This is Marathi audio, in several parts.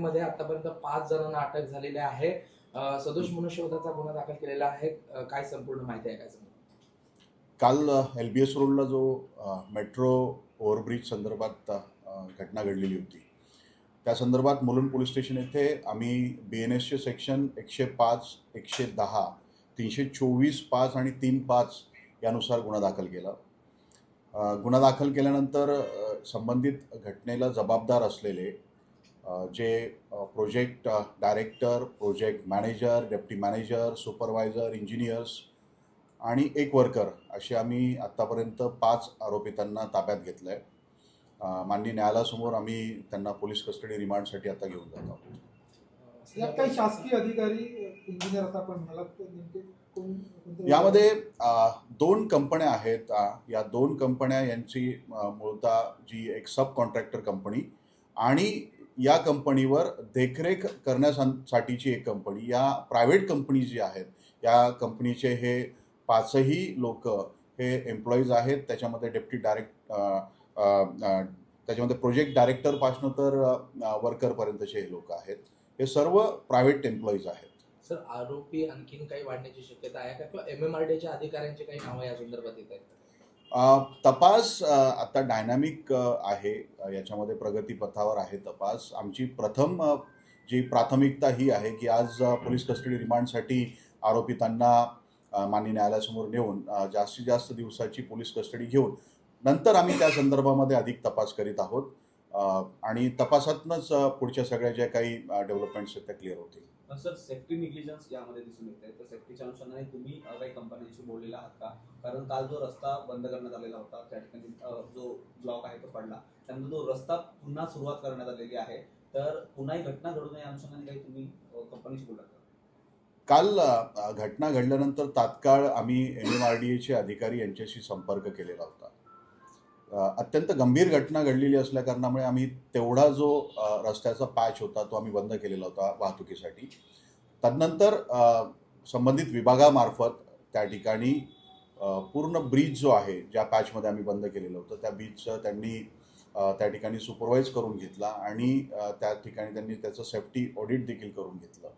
घटनेमध्ये आतापर्यंत पाच जणांना अटक झालेली आहे. सदोष मनुष्यवधाचा गुन्हा दाखल केलेला आहे. काय संपूर्ण माहिती आहे काय काल एल बी एस रोडला जो मेट्रो ओव्हरब्रिज संदर्भात घटना घडलेली होती. त्या संदर्भात मुलुंड पोलीस स्टेशन येथे आम्ही बी एन एसचे सेक्शन एकशे पाच एकशे दहा तीनशे चोवीस पाच आणि तीन पाच यानुसार गुन्हा दाखल केला. गुन्हा दाखल केल्यानंतर संबंधित घटनेला जबाबदार असलेले जे project director project manager deputy manager supervisor engineers आणि एक वर्कर असे आम्ही आत्तापर्यंत पाच आरोपितांना ताब्यात घेतलं आहे माननीय न्यायालयासमोर आम्ही त्यांना पोलीस कस्टडी रिमांडसाठी आता घेऊन जात आहोत. यात काही शासकीय अधिकारी इंजिनियर आता आपण म्हणालात यामध्ये दोन कंपन्या आहेत या दोन कंपन्या यांची मूळतः जी एक सब कॉन्ट्रॅक्टर कंपनी आणि या कंपनीवर देखरेख करण्यासाठीची एक कंपनी या प्रायव्हेट कंपनी जी आहेत या कंपनीचे हे पाचही लोक हे एम्प्लॉईज आहेत. त्याच्यामध्ये डेप्टी डायरेक्ट त्याच्यामध्ये प्रोजेक्ट डायरेक्टरपासनं तर वर्करपर्यंतचे हे लोक आहेत. हे सर्व प्रायव्हेट एम्प्लॉईज आहेत. सर आरोपी आणखीन काही वाढण्याची शक्यता आहे का? किंवा एम एम आर डीच्या अधिकाऱ्यांची काही नावं या संदर्भात येत आहेत? तपास आता डायनामिक आहे. याच्यामध्ये प्रगतीपथावर आहे तपास. आमची प्रथम जी प्राथमिकता ही आहे की आज पोलीस कस्टडी रिमांडसाठी आरोपितांना अ, माननीय न्यायालयासमोर नेऊन जास्तीत जास्त दिवसाची पोलीस कस्टडी घेऊन नंतर आम्ही त्या संदर्भामध्ये अधिक तपास करीत आहोत. आणि तपासातनंच पुढच्या सगळ्या ज्या काही डेव्हलपमेंट्स आहेत त्या क्लिअर होतील. सर सेफ्टी निग्लिजन्स यामध्ये दिसून येते तर सेफ्टीच्या अनुषंगाने तुम्ही काही कंपन्यांशी बोललेला आहात का? कारण काल जो रस्ता बंद करण्यात आलेला होता त्या ठिकाणी जो ब्लॉक आहे तो पडला. त्यानंतर जो रस्ता पुन्हा सुरुवात करण्यात आलेली आहे. तर पुन्हा ही घटना घडू नये अनुषंगाने काही तुम्ही कंपनीशी बोललात का? काल घटना घडल्यानंतर तात्काळ आम्ही एम एम आर डी एचे अधिकारी यांच्याशी संपर्क केलेला होता. अत्यंत गंभीर घटना घडलेली असल्या कारणामुळे आम्ही तेवढा जो रस्त्याचा पॅच होता तो आम्ही बंद केलेला होता वाहतुकीसाठी. तदनंतर संबंधित विभागामार्फत त्या ठिकाणी पूर्ण ब्रिज जो आहे ज्या पॅचमध्ये आम्ही बंद केलेलं होतं त्या ब्रिजचं त्यांनी त्या ठिकाणी सुपरवाईज करून घेतला आणि त्या ठिकाणी त्यांनी त्याचं सेफ्टी ऑडिट देखील करून घेतलं.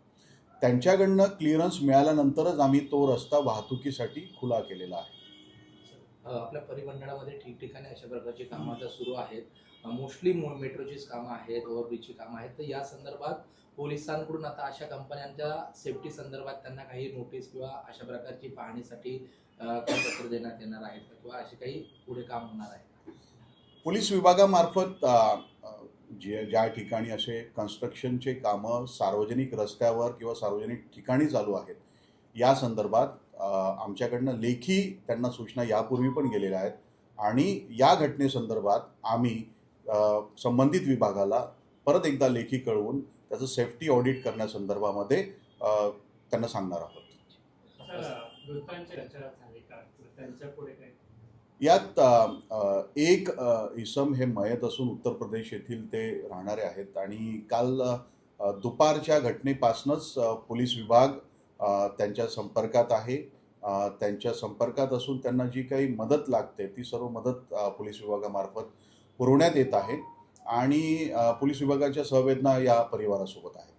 त्यांच्याकडनं क्लिअरन्स मिळाल्यानंतरच आम्ही तो रस्ता वाहतुकीसाठी खुला केलेला आहे. आपल्या परिमंडळामध्ये ठिकठिकाणी अशा प्रकारची कामं आता सुरू आहेत. मोस्टली मेट्रोचीच कामं आहेत ओव्हरब्रिजची कामं आहेत. तर या संदर्भात पोलिसांकडून आता अशा कंपन्यांच्या सेफ्टी संदर्भात त्यांना काही नोटीस किंवा अशा प्रकारची पाहणीसाठी पत्र देण्यात येणार आहेत किंवा असे काही पुढे काम होणार आहे पोलीस विभागामार्फत जे ज्या ठिकाणी असे कन्स्ट्रक्शनचे कामं सार्वजनिक रस्त्यावर किंवा सार्वजनिक ठिकाणी चालू आहेत या संदर्भात आमच्याकडनं लेखी त्यांना सूचना यापूर्वी पण गेलेल्या आहेत. आणि या घटनेसंदर्भात आम्ही संबंधित विभागाला परत एकदा लेखी कळवून त्याचं सेफ्टी ऑडिट करण्यासंदर्भामध्ये त्यांना सांगणार आहोत. यात एक इसम हे मयत असून उत्तर प्रदेश येथील ते राहणारे आहेत. आणि काल दुपारच्या घटनेपासूनच पोलीस विभाग त्यांच्या संपर्कात आहे. त्यांच्या संपर्कात असून त्यांना जी काही मदत लागते ती सर्व मदत पोलीस विभागामार्फत पुरवण्यात येत आहे आणि पोलीस विभागाच्या संवेदना या परिवारासोबत आहेत.